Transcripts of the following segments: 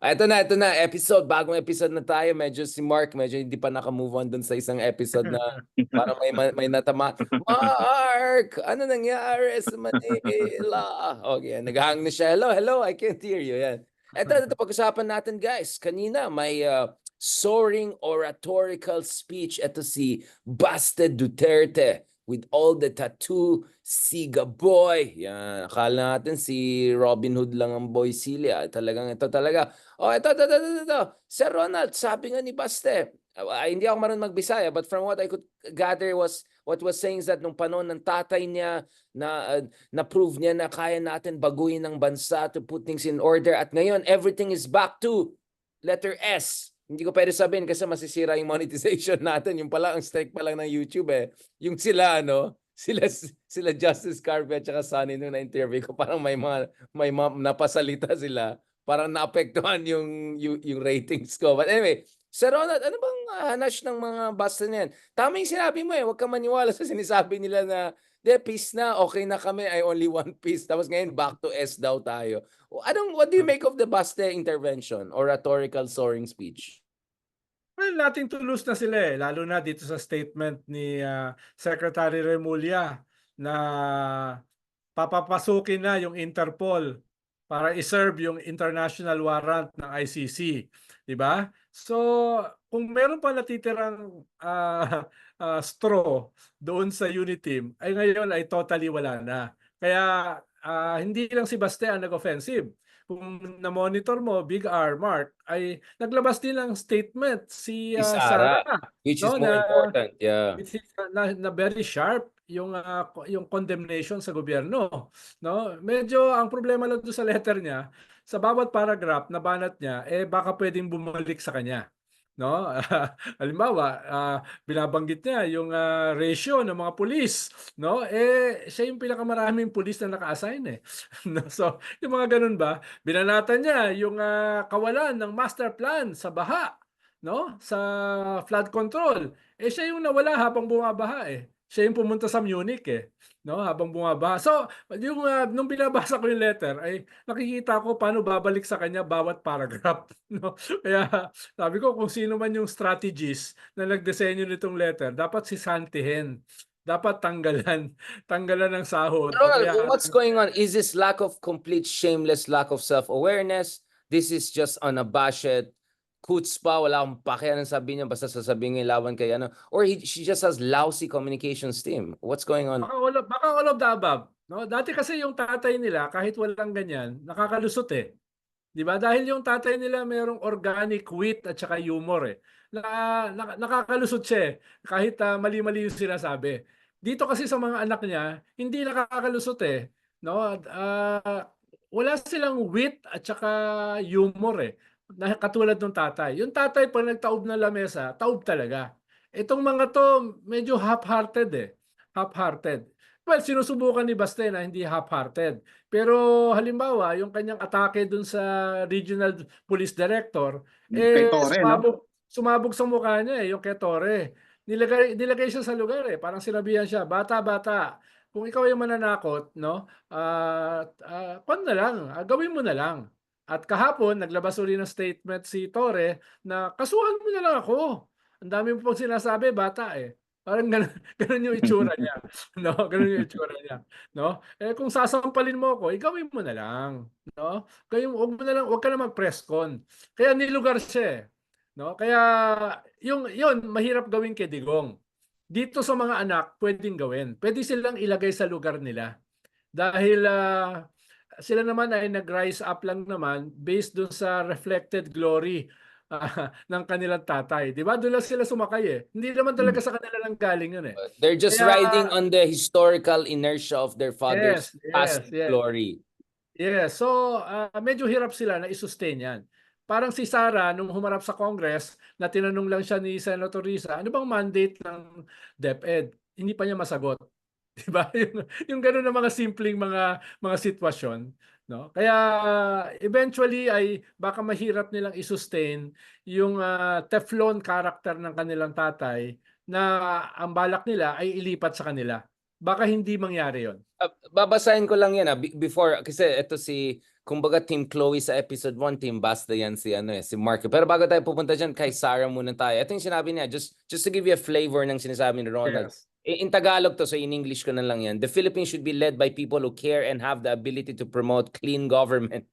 Ito na, ito na, episode, bagong episode na tayo. Medyo si Mark, medyo hindi pa naka-move on dun sa isang episode na parang may, ma- may natama. Mark, ano nangyari sa Manila? Okay, naghahang na siya. Hello, hello, I can't hear you. Yan. Ito, ito, pag-usapan natin guys. Kanina may uh, soaring oratorical speech. Ito si Baste Duterte with all the tattoo, Siga Boy. Yan, akala natin si Robin Hood lang ang boy Celia. Talagang ito talaga. Oh, ito, ito, ito, ito, ito. Sir Ronald, sabi nga ni Baste, ah, hindi ako marunong magbisaya, but from what I could gather was, what was saying is that nung panahon ng tatay niya, na, uh, na-prove niya na kaya natin baguhin ang bansa to put things in order. At ngayon, everything is back to letter S. Hindi ko pwede sabihin kasi masisira yung monetization natin. Yung pala, ang strike pa lang ng YouTube eh. Yung sila, ano, sila sila Justice Carpet at saka Sunny nung na-interview ko, parang may mga, may mga napasalita sila. Parang naapektuhan yung, yung, yung ratings ko. But anyway, Sir Ronald, ano bang ah, hanash ng mga basta niyan? Tama yung sinabi mo eh, huwag kang maniwala sa sinasabi nila na, de, peace na, okay na kami, I only one piece. Tapos ngayon, back to S daw tayo. Anong, what do you make of the Baste intervention or rhetorical soaring speech? Well, nating to lose na sila eh, lalo na dito sa statement ni ah, Secretary Remulla na papapasukin na yung Interpol para iserve yung international warrant ng ICC, di ba? So, kung meron pa natitirang ah, ah, straw doon sa unit team, ay ngayon ay totally wala na. Kaya ah, hindi lang si Baste ang nag-offensive kung na-monitor mo, Big R, Mark, ay naglabas din ng statement si uh, Sara. Sara, Which is No, more na- important, yeah. which is, uh, na, na very sharp yung uh, yung condemnation sa gobyerno no medyo ang problema lang doon sa letter niya sa bawat paragraph na banat niya eh baka pwedeng bumalik sa kanya no? Halimbawa ah, binabanggit niya yung ah, ratio ng mga pulis no? Eh siya yung pinakamaraming pulis na naka-assign eh no? so yung mga ganun ba? Binanatan niya yung ah, kawalan ng master plan sa baha no? Sa flood control. Eh siya yung nawala habang bumabaha eh siya yung pumunta sa Munich eh no habang bumabaha. So yung ah, nung binabasa ko yung letter ay nakikita ko paano babalik sa kanya bawat paragraph no? Kaya sabi ko kung sino man yung strategist na nagdisenyo nitong letter dapat si Santihen dapat tanggalan tanggalan ng sahod. Ronald, kaya- what's going on? Is this lack of complete shameless lack of self-awareness? This is just unabashed chutzpah, wala akong pakialam sabi niya, basta sasabihin niya laban kay ano. Or he, she just has lousy communications team. What's going on? Baka all of, baka all of the above. No? Dati kasi yung tatay nila, kahit walang ganyan, nakakalusot eh. Di ba? Dahil yung tatay nila mayroong organic wit at saka humor eh. Na, na- nakakalusot siya eh, kahit ah, mali-mali yung sinasabi. Dito kasi sa mga anak niya, hindi nakakalusot eh. No? Ah, wala silang wit at saka humor eh. Na, katulad ng tatay. Yung tatay pag nagtaob ng lamesa, taob talaga. Itong mga to, medyo half-hearted eh half-hearted. Well, sinusubukan ni Baste na hindi half-hearted. Pero halimbawa, yung kanyang atake dun sa regional police director, eh, Torre, no? sumabog, sumabog sa mukha niya eh, yung kay Torre. Nilagay, nilagay siya sa lugar eh. Parang sinabihan siya, bata, bata, kung ikaw yung mananakot, no, uh, kwan na lang, ah, gawin mo na lang. At kahapon, naglabas uli ng statement si Torre na kasuhan mo na lang ako. Ang dami mo pong sinasabi, bata eh. Parang ganun, ganun yung itsura niya. No? Ganun yung itsura niya. No? Eh kung sasampalin mo ako, igawin mo na lang. No? Kaya wag mo na lang, wag ka na mag-press con. Kaya nilugar siya. eh. No? Kaya yung yun mahirap gawin kay Digong. Dito sa mga anak, pwedeng gawin. Pwede silang ilagay sa lugar nila. Dahil ah, sila naman ay nag-rise up lang naman based dun sa reflected glory ah, ng kanilang tatay. Di ba? Doon lang sila sumakay eh. Hindi naman talaga sa kanila lang galing yun eh. They're just Kaya- riding on the historical inertia of their father's Yes, past yes, yes. glory. Yes, so ah, medyo hirap sila na i-sustain yan. Parang si Sara, nung humarap sa Congress, na tinanong lang siya ni Senator Risa, ano bang mandate ng DepEd? Hindi pa niya masagot. Di ba? Yung, yung gano'n na mga simpleng mga, mga sitwasyon. No? Kaya eventually ay baka mahirap nilang i-sustain yung ah, Teflon character ng kanilang tatay na ang balak nila ay ilipat sa kanila. baka hindi mangyari yon. Ah, babasahin ko lang yan ah, be- before, kasi ito si, kumbaga Team Chloe sa episode 1, Team Basta yan si, ano eh, si Mark. Pero bago tayo pupunta dyan, kay Sarah muna tayo. Ito yung sinabi niya, just, just to give you a flavor ng sinasabi ni Ronald. Yes. In, Tagalog to, so in English ko na lang yan. The Philippines should be led by people who care and have the ability to promote clean government.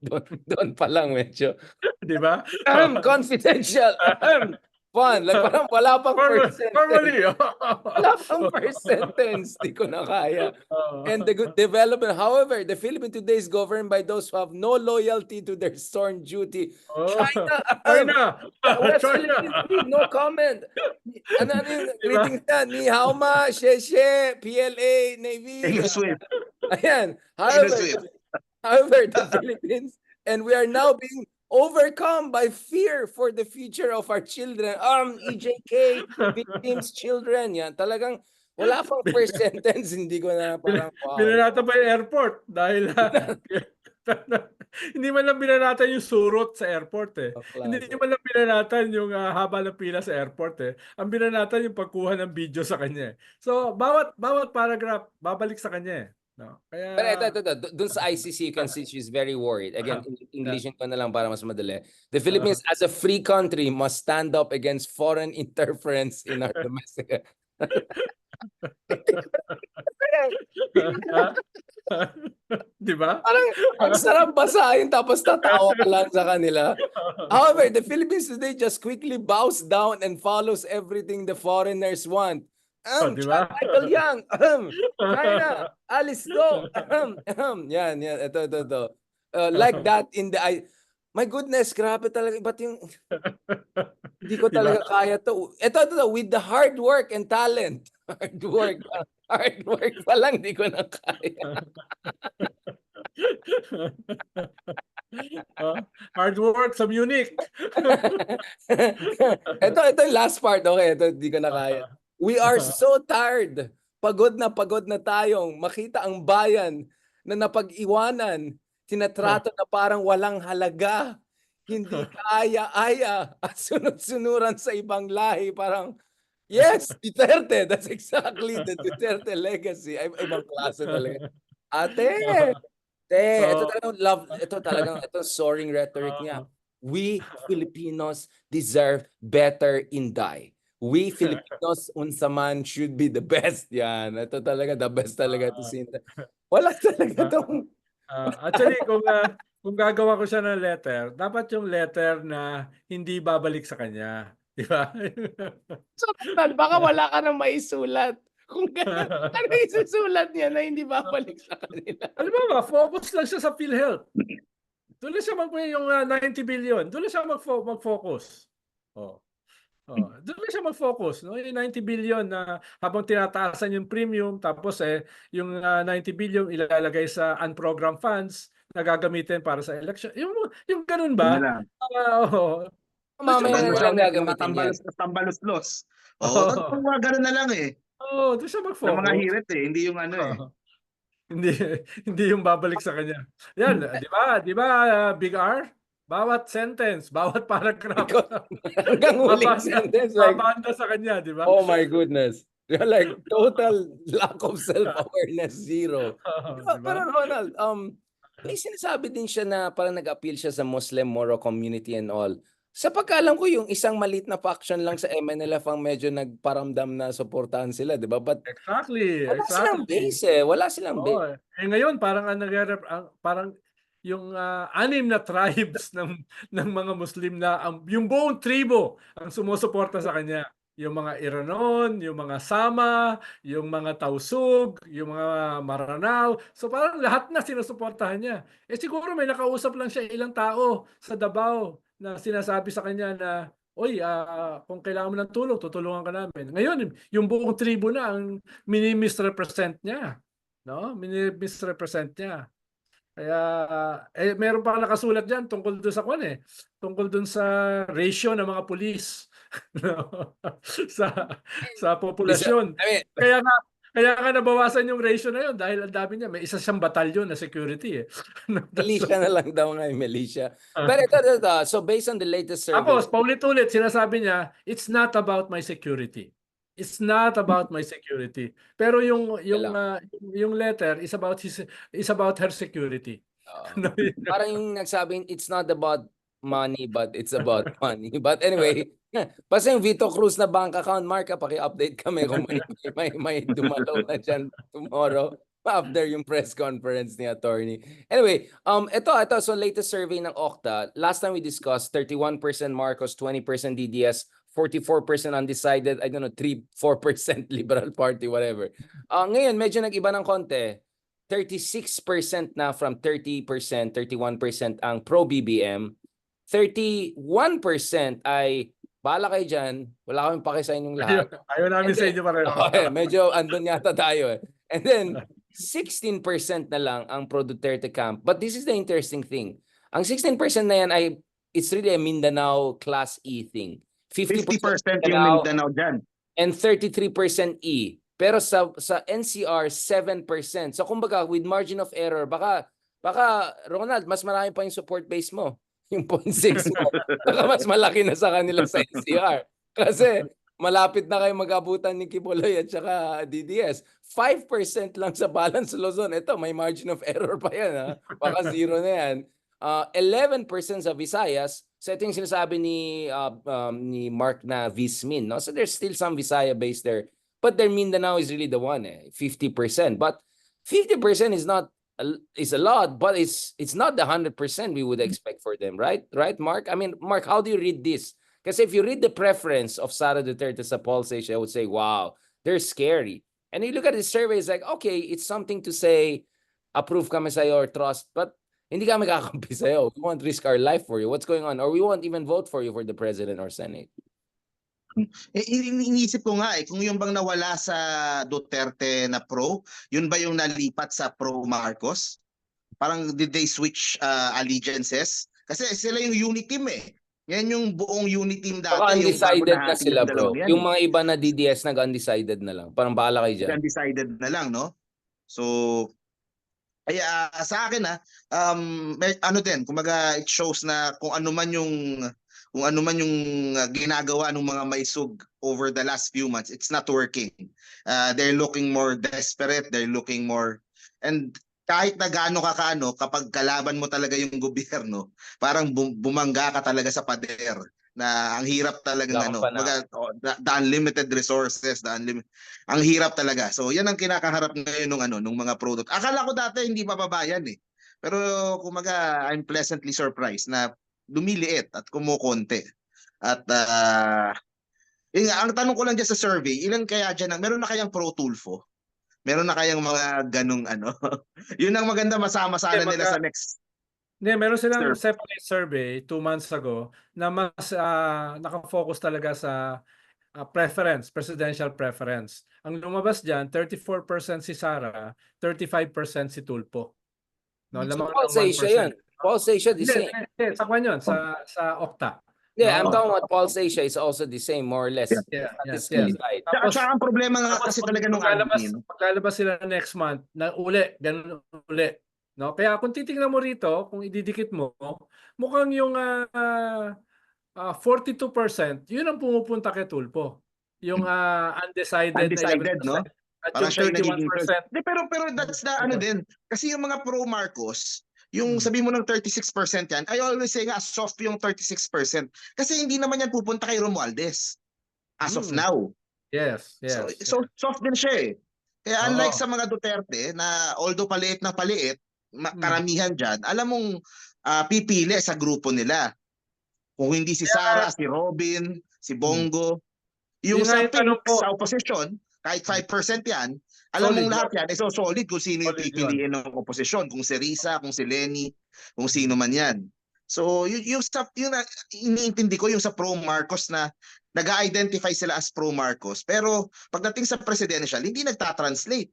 Doon, doon pa lang medyo. Di ba? Ahem, confidential. Ahem, fun. Like, parang wala pang Formal- first sentence. Formally. Wala pang first sentence. Di ko na kaya. Oo. And the good development. However, the Philippines today is governed by those who have no loyalty to their sworn duty. Oh. China. China. West China. No comment. Ano, ano yung Diba? greetings na? Ni Hao Ma, Sheshe, PLA, Navy. Taylor Swift. Ayan. However, however, the Philippines, and we are now being overcome by fear for the future of our children. Um, EJK, victims' children. Yan, talagang wala pang first sentence. Hindi ko na parang, wow. Binanata pa yung airport dahil ah, hindi man lang binanata yung surot sa airport eh. Hindi Klase. man lang binanatan yung ah, haba ng pila sa airport eh. Ang binanatan yung pagkuha ng video sa kanya eh. So, bawat bawat paragraph babalik sa kanya eh. No? Kaya Pero ito, ito, ito. Dun- sa ICC, you can see she's very worried. Again, Englishin ko na lang para mas madali. The Philippines, as a free country, must stand up against foreign interference in our domestic... Di ba? Parang ang sarap basahin tapos tatawa ka lang sa kanila. However, the Philippines today just quickly bows down and follows everything the foreigners want. Um, Oh, di ba? Michael Young, um, China, Alice Go, um, um, yan, yan, ito, ito, ito. Uh, like that in the, I, my goodness, grabe talaga, ba't yung, hindi ko Di talaga kaya to. Ito, ito, ito, with the hard work and talent. Hard work, hard work pa lang, di ko na kaya. Oh, hard work sa Munich. ito, ito yung last part. Okay, ito hindi ko na kaya. We are so tired. Pagod na pagod na tayong makita ang bayan na napag-iwanan, tinatrato na parang walang halaga. Hindi kaya-aya at sunod-sunuran sa ibang lahi. Parang, yes, Duterte. That's exactly the Duterte legacy. Ay, ibang klase talaga. Ate, te, ito So- talagang love, ito talagang, ito soaring rhetoric niya. We Filipinos deserve better in die. We Filipinos unsa man should be the best. Yan. Ito talaga the best talaga ito si Wala talaga tong Ah, actually, kung ah, kung gagawa ko siya ng letter, dapat yung letter na hindi babalik sa kanya. Di ba? Total, baka wala ka nang maisulat. Kung gano'n, ano isusulat niya na hindi babalik sa kanila? Alam mo ba, focus lang siya sa PhilHealth. Doon lang siya mag yung ah, 90 billion. Doon lang siya mag-fo- mag-focus. Oh. Oh, doon lang siya mag-focus, no? Yung 90 billion na habang tinataasan yung premium tapos eh yung ah, 90 billion ilalagay sa unprogrammed funds na gagamitin para sa election. Yung yung ganun ba? Yun na lang. Ah, oo. Mamaya na lang Yung gagamitin yan. tambalos, tambalos-los. Oo. Oo, oh, mga ganun na lang eh. Oh, doon siya mag-focus. mga hirit eh, hindi yung ano eh. Oo. hindi hindi yung babalik sa kanya. Yan, 'di ba? 'Di ba ah, Big R? Bawat sentence, bawat paragraph. Hanggang huling Babanda- sentence. Like, babanda sa kanya, 'di ba? oh my goodness. You're like total lack of self-awareness, zero. Oo, Pero, 'di ba? pero Ronald, um, may sinasabi din siya na parang nag-appeal siya sa Muslim Moro community and all. Sa pagkaalam ko, yung isang malit na faction lang sa MNLF ang medyo nagparamdam na suportahan sila, di ba? But Exactly. wala silang exactly. base eh. Wala silang base. Oo, eh ngayon parang ang ang- parang yung ah, anim na tribes ng ng mga Muslim na ang, yung buong tribo ang sumusuporta sa kanya. Yung mga Iranon, yung mga Sama, yung mga Tausug, yung mga Maranao. So parang lahat na sinusuportahan niya. Eh siguro may nakausap lang siya ilang tao sa Davao na sinasabi sa kanya na Oy, ah, kung kailangan mo ng tulong, tutulungan ka namin. Ngayon, yung buong tribo na ang mini-misrepresent niya. No? Mini-misrepresent niya. Kaya, eh, meron pa nakasulat dyan tungkol doon sa kwan eh. Tungkol doon sa ratio ng mga pulis no? sa sa populasyon. Kaya nga, kaya nga nabawasan yung ratio na yun dahil ang dami niya. May isa siyang batalyon na security eh. militia na lang daw nga yung militia. Pero ito, ito, ito. So based on the latest survey, Tapos, paulit-ulit, sinasabi niya, it's not about my security. It's not about my security. Pero yung yung ah, yung letter is about his is about her security. Yun. parang yung nagsabing it's not about money but it's about money. But anyway, basta yung Vito Cruz na bank account, Mark, ah, paki-update kami kung may, may, may dumalaw na dyan tomorrow after yung press conference ni attorney. Anyway, um, ito, ito, so latest survey ng Okta, last time we discussed, 31% Marcos, 20% DDS, 44% undecided, I don't know, 3, 4% Liberal Party, whatever. Ah, ngayon, medyo nag-iba ng konti. 36% na from 30%, 31% ang pro-BBM. 31% ay, bala kayo dyan, wala kaming pake sa inyong lahat. Ayaw namin sa inyo pareho. Okay, medyo andun yata tayo eh. And then, 16% na lang ang pro Duterte camp. But this is the interesting thing. Ang 16% na yan ay, it's really a Mindanao Class E thing. 50%, 50% yung Mindanao dyan. and 33% E. Pero sa sa NCR 7%. So kumbaga with margin of error baka baka Ronald mas marami pa yung support base mo. Yung 0.6 mo. baka mas malaki na sa kanila sa NCR. Kasi malapit na kayo mag-abutan ni Kibuloy at saka DDS. 5% lang sa balance Luzon. Ito, may margin of error pa yan. Ha? Baka zero na yan. Uh, 11% sa Visayas. So ito yung sinasabi ni, uh, um, ni Mark na Vismin. No? So there's still some Visaya base there. But their Mindanao is really the one, eh, 50%. But 50% is not is a lot, but it's it's not the 100% we would expect for them, right? Right, Mark? I mean, Mark, how do you read this? Because if you read the preference of Sara Duterte sa poll station, I would say, wow, they're scary. And you look at the survey, it's like, okay, it's something to say, approve kami sa'yo or trust, but hindi kami kakampi sa'yo. We won't risk our life for you. What's going on? Or we won't even vote for you for the president or senate. Eh, ini- iniisip ko nga eh, kung yung bang nawala sa Duterte na pro, yun ba yung nalipat sa pro Marcos? Parang did they switch uh, allegiances? Kasi sila yung unit team eh. Yan yung buong unit team dati. Baka undecided na nahati sila, bro. yan Yung eh. mga iba na DDS nag-undecided na lang. Parang bahala kayo dyan. undecided na lang, no? So, ay ah, sa akin ah, um, may, ano din, kumaga it shows na kung ano man yung kung ano man yung ah, ginagawa ng mga maisug over the last few months, it's not working. Uh, they're looking more desperate, they're looking more and kahit na gaano ka kaano, kapag kalaban mo talaga yung gobyerno, parang bum- bumangga ka talaga sa pader na ang hirap talagang Wala kang ano, kumbaga, oh, the, the unlimited resources, the unlimited ang hirap talaga. So, yan ang kinakaharap ngayon ng ano, nung mga product. Akala ko dati hindi pababayan eh. Pero kumaga, I'm pleasantly surprised na lumiliit at kumukonti. At ah, yun nga, ang tanong ko lang dyan sa survey, ilan kaya dyan, ang- meron na kayang Pro Tulfo? Meron na kayang mga ganong ano? yun ang maganda masama sana Okay, nila sa next. Hindi, meron silang Sir. separate survey two months ago na mas ah, nakafocus talaga sa ah, preference, presidential preference. Ang lumabas dyan, 34% si Sara, 35% si Tulpo. No, So, lamang Paul ng say siya 1%. yan. Paul siya the Hindi, same. hindi, hindi, sa kwan yun, sa, sa Okta. Yeah, I'm talking about Paul Asia is also the same, more or less. Yeah, At yes, the yes. same side. Tsaka, Tapos- tsaka ang problema nga kasi talaga nung paglalabas, admin. paglalabas sila next month na uli, ganun uli. No? Kaya kung titingnan mo rito, kung ididikit mo, mukhang yung ah, ah, 42%, yun ang pumupunta kay Tulpo. Yung ah, undecided, na Undecided, 11%. no? At Parang yung siya yung nagiging 31%. Di, pero pero that's the ano din. Kasi yung mga pro Marcos, yung sabi mo ng 36% yan, I always say nga soft yung 36%. Kasi hindi naman yan pupunta kay Romualdez. As of Hmm. now. Yes, yes. So, so soft din siya eh. Kaya unlike Oo. sa mga Duterte na although paliit na paliit, Hmm. Karamihan dyan, alam mong ah, pipili sa grupo nila. Kung hindi si Sara, si Robin, si Bongo. Yung Hmm. Sa yung ko. sa opposition, kahit 5% yan, alam Solid mong lahat yan, eh, so solid kung sino yung pipiliin ng opposition. Kung si Risa, kung si Lenny, kung sino man yan. So yung, yung, sa, yung iniintindi ko yung sa pro Marcos na nag-identify sila as pro Marcos. Pero pagdating sa presidential, hindi nagtatranslate.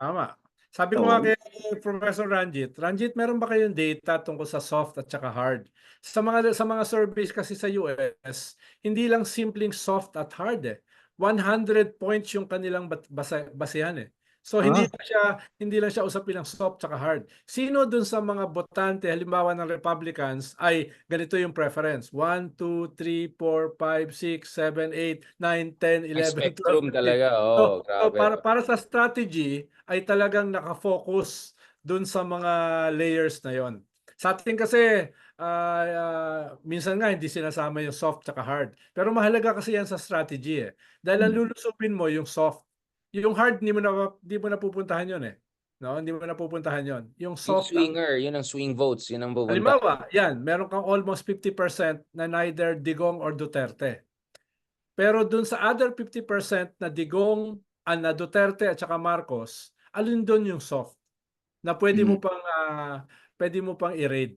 Tama. Sabi ko Oo. nga kay Professor Ranjit, Ranjit, meron ba kayong data tungkol sa soft at saka hard? Sa mga sa mga surveys kasi sa US, hindi lang simpleng soft at hard eh. 100 points yung kanilang bat- basa, basehan eh. So hindi Ah. lang siya hindi lang siya usapin ng soft tsaka hard. Sino dun sa mga botante halimbawa ng Republicans ay ganito yung preference. 1, 2, 3, 4, 5, 6, 7, 8, 9, 10, May 11, 12, spectrum 13. talaga. So, Oo, so grabe. para para sa strategy ay talagang nakafocus dun sa mga layers na yon. Sa atin kasi ah, ah, minsan nga hindi sinasama yung soft tsaka hard. Pero mahalaga kasi yan sa strategy eh. Dahil ang Hmm. lulusubin mo yung soft. Yung hard hindi mo na hindi mo na pupuntahan yon eh. No, hindi mo na pupuntahan yon. Yung Yung soft ang swinger, yun ang swing votes. Yun ang pupunta. Halimbawa, yan, meron kang almost 50% na neither Digong or Duterte. Pero dun sa other 50% na Digong, ah, na Duterte at saka Marcos, alin dun yung soft na pwede mo pang ah, pwede mo pang i-raid.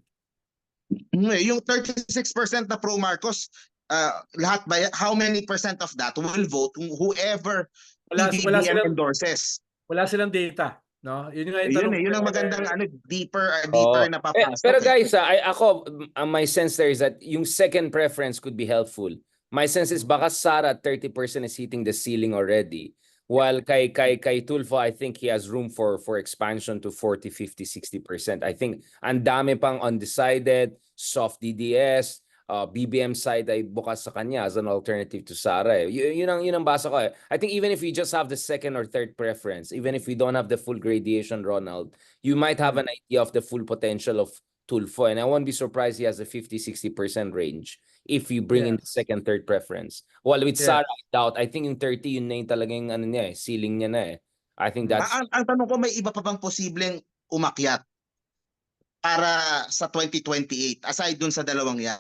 Mm, Yung 36% na pro Marcos, ah, lahat ba how many percent of that will vote whoever Wala, wala PBBM silang endorses? wala silang data, no? Yun nga yung Yun eh, ko yun ang magandang ano, deeper ah, deeper Oo. na Eh, papasok. pero eh. guys, ah, I, ako, uh, my sense there is that yung second preference could be helpful. My sense is baka Sara 30% is hitting the ceiling already. While kay kay kay Tulfo, I think he has room for for expansion to 40, 50, 60%. I think ang dami pang undecided, soft DDS, uh, BBM side ay bukas sa kanya as an alternative to Sara. Eh. Y- yun ang yun ang basa ko eh. I think even if we just have the second or third preference, even if we don't have the full gradation, Ronald, you might have an idea of the full potential of Tulfo. And I won't be surprised he has a 50-60% range if you bring in the second, third preference. Well, with Yes. Sara, I doubt. I think yung 30, yun na yung talagang ano niya eh, ceiling niya na eh. I think Ah, that's... ang, ang tanong ko, may iba pa bang posibleng umakyat para sa 2028 aside dun sa dalawang yan?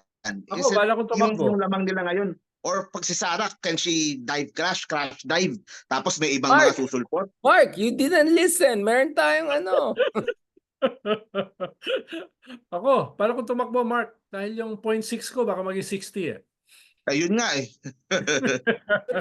Ako, Is it bala kong yung, tumakbo. yung lamang nila ngayon? Or pag si Sarah, can she dive crash, crash dive? Tapos may ibang Mark! mga susulpot? Mark, you didn't listen. Meron tayong ano. Ako, para kung tumakbo, Mark, dahil yung 0.6 ko baka maging 60 eh. Ayun nga eh.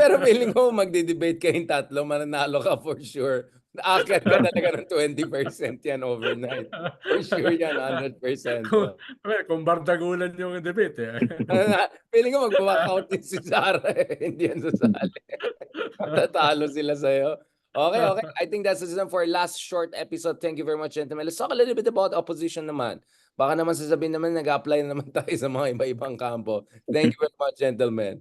Pero feeling ko magdi-debate kayong tatlo, mananalo ka for sure. Akit ka talaga ng 20% yan overnight. For sure yan, 100%. Kung, well, kung bardagulan yung debate eh. feeling ko mag-walkout din si Sarah eh. Hindi yan sasali. Matatalo sila sa'yo. Okay, okay. I think that's it for last short episode. Thank you very much, gentlemen. Let's talk a little bit about opposition naman. Baka naman sasabihin naman, nag-apply na naman tayo sa mga iba-ibang kampo. Thank you very much, gentlemen.